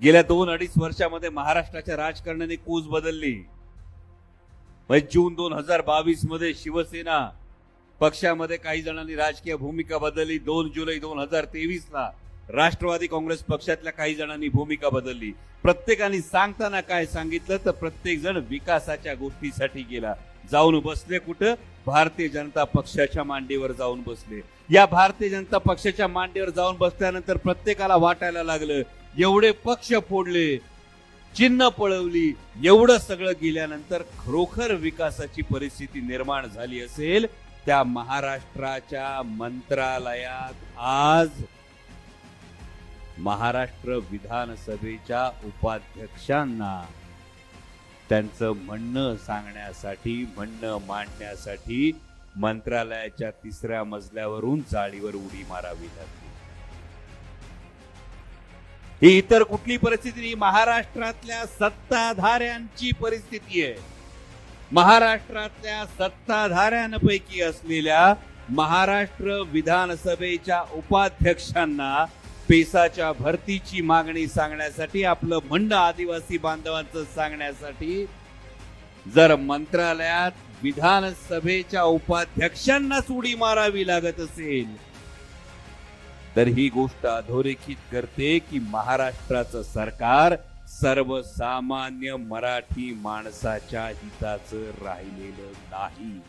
गेल्या दोन अडीच वर्षामध्ये महाराष्ट्राच्या राजकारणाने कूच बदलली. म्हणजे जून दोन हजार बावीसमध्ये शिवसेना पक्षामध्ये काही जणांनी राजकीय भूमिका बदलली. दोन जुलै दोन हजार तेवीस ला राष्ट्रवादी काँग्रेस पक्षातल्या काही जणांनी भूमिका बदलली. प्रत्येकाने सांगताना काय सांगितलं तर प्रत्येक जण विकासाच्या गोष्टीसाठी गेला. जाऊन बसले कुठं? भारतीय जनता पक्षाच्या मांडीवर जाऊन बसले. या भारतीय जनता पक्षाच्या मांडीवर जाऊन बसल्यानंतर प्रत्येकाला वाटायला लागलं एवढे पक्ष फोडले चिन्ह पळवली एवढं सगळं गेल्यानंतर खरोखर विकासाची परिस्थिती निर्माण झाली असेल त्या महाराष्ट्राच्या मंत्रालयात आज महाराष्ट्र विधानसभेच्या उपाध्यक्षांना त्यांचं म्हणणं सांगण्यासाठी म्हणणं मांडण्यासाठी मंत्रालयाच्या तिसऱ्या मजल्यावरून जाळीवर उडी मारावी लागली. ही इतर कुठली परिस्थिती नाही. महाराष्ट्रातल्या सत्ताधाऱ्यांची परिस्थिती आहे. महाराष्ट्रातल्या सत्ताधाऱ्यांपैकी असलेल्या महाराष्ट्र विधानसभेच्या उपाध्यक्षांना पेसाच्या भरतीची मागणी सांगण्यासाठी आपलं म्हणणं आदिवासी बांधवांचं सांगण्यासाठी जर मंत्रालयात विधानसभेच्या उपाध्यक्षांनाच उडी मारावी लागत असेल तर ही गोष्ट अधोरेखित करते की महाराष्ट्राचं सरकार सर्वसामान्य मराठी माणसाच्या हिताचं राहिलेलं नाही.